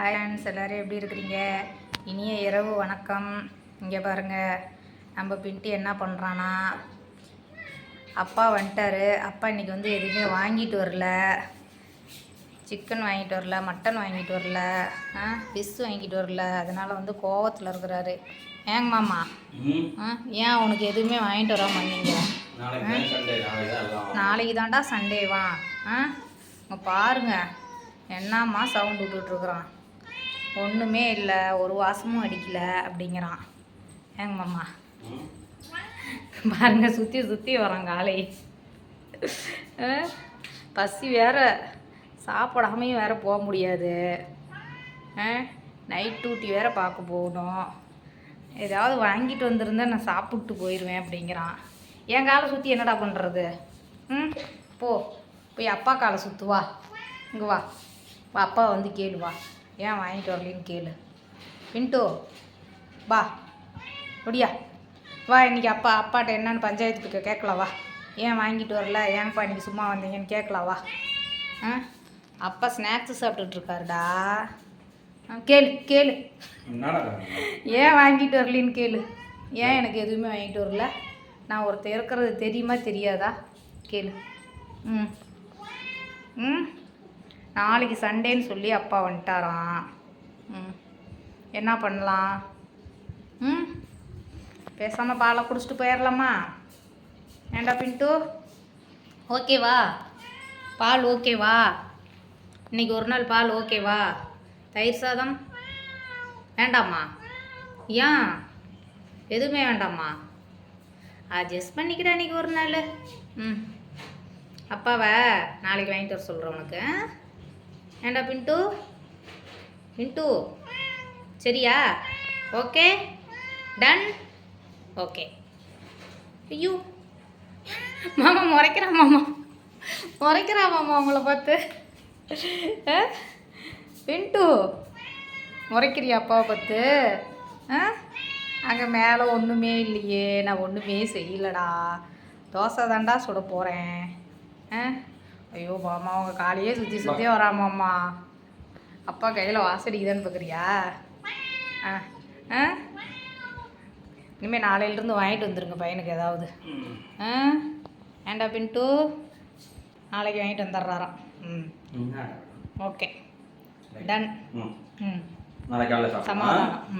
Hi friends எல்லோரும் எப்படி இருக்கிறீங்க? இனிய இரவு வணக்கம். இங்கே பாருங்கள் நம்ம பின்ட்டு என்ன பண்ணுறானா அப்பா வந்துட்டாரு. அப்பா இன்னைக்கு வந்து எதுவுமே வாங்கிட்டு வரல. சிக்கன் வாங்கிட்டு வரல மட்டன் வாங்கிட்டு வரல. ஃபிஷ் வாங்கிட்டு வரல. அதனால் வந்து கோவத்தில் இருக்கிறாரு. ஏங்க மாமா. ஆ ஏன் உனக்கு எதுவுமே வாங்கிட்டு வராம வந்தீங்க? நாளைக்கு தான்டா சண்டேவா? ஆ இங்க பாருங்க என்னம்மா சவுண்ட் விட்டுட்ருக்குறான் ஒன்றுமே இல்லை ஒரு வாசமும் அடிக்கலை அப்படிங்கிறான். ஏங்க மாமா? பாருங்க சுற்றி சுற்றி வரான் காலை பசி வேற. சாப்பிடாமையும் வேற போக முடியாது. நைட் டியூட்டி வேற பார்க்க போகணும். ஏதாவது வாங்கிட்டு வந்திருந்தா நான் சாப்பிட்டு போயிடுவேன் அப்படிங்கிறான். என் காலை சுற்றி என்னடா பண்ணுறது ம் போ. போய் அப்பா காலை சுற்றுவா இங்கே வா. வா அப்பா வந்து கேளுவா ஏன் வாங்கிட்டு வரலின்னு கேளு. பின்ட்டு வா. ஒடியா. வா இன்னைக்கு அப்பா அப்பாட்ட என்னன்னு பஞ்சாயத்துக்கு கேட்கலாம் வா. ஏன் வாங்கிட்டு வரல? ஏன்ப்பா இன்னைக்கு சும்மா வந்தீங்கன்னு கேட்கலாம் வா. ஆ? அப்பா ஸ்நாக்ஸ் ஆ, கேளு கேளு? ஏன் வாங்கிட்டு வரலின்னு கேளு. ஏன் எனக்கு எதுவுமே வாங்கிட்டு வரல? நான் ஒருத்தர் இருக்கிறது தெரியுமா தெரியாதா? கேளு. ம். ம். நாளைக்கு சண்டேன்னு சொல்லி அப்பா வந்துட்டாராம். ம். என்ன பண்ணலாம்? ம். பேசாமல் பாலை குடிச்சிட்டு போயிடலாமா ஏண்டா பின்ட்டு ஓகேவா? பால் ஓகேவா? இன்னைக்கு ஒரு நாள் பால் ஓகேவா? தயிர் சாதம்? வேண்டாமா? ஏன்? எதுவுமே வேண்டாமா? அட்ஜஸ்ட் பண்ணிக்கிறேன் அன்றைக்கி ஒரு நாள். ம். அப்பாவை நாளைக்கு வாங்கிட்டு வர சொல்கிறேன் உனக்கு ஏண்டா பின்ட்டு பின்ட்டு சரியா? ஓகே? Done okay. ஐயோ. மாமா முறைக்கிறா மாமா. முறைக்கிறா மாமா உங்களை பார்த்து. பின்ட்டு முறைக்கிறியா அப்பாவை பார்த்து? ஆ? அங்கே மேலே ஒன்றுமே இல்லையே. நான் ஒன்றுமே செய்யலடா. தோசை தாண்டா சுட போகிறேன் ஆ? ஐயோ மாமா அவங்க காலையே சுற்றி சுற்றி வராமாம்மா அப்பா கையில் வாசடிக்குதான்னு பார்க்குறியா ஆ ஆ? இனிமேல் நாளையிலேருந்து வாங்கிட்டு வந்துருங்க பையனுக்கு ஏதாவது. ஆ? ஏண்டா பின்ட்டு? நாளைக்கு வாங்கிட்டு வந்துடுறாராம் ம்? ஓகே. டன் ம். சமாதானம். ம்.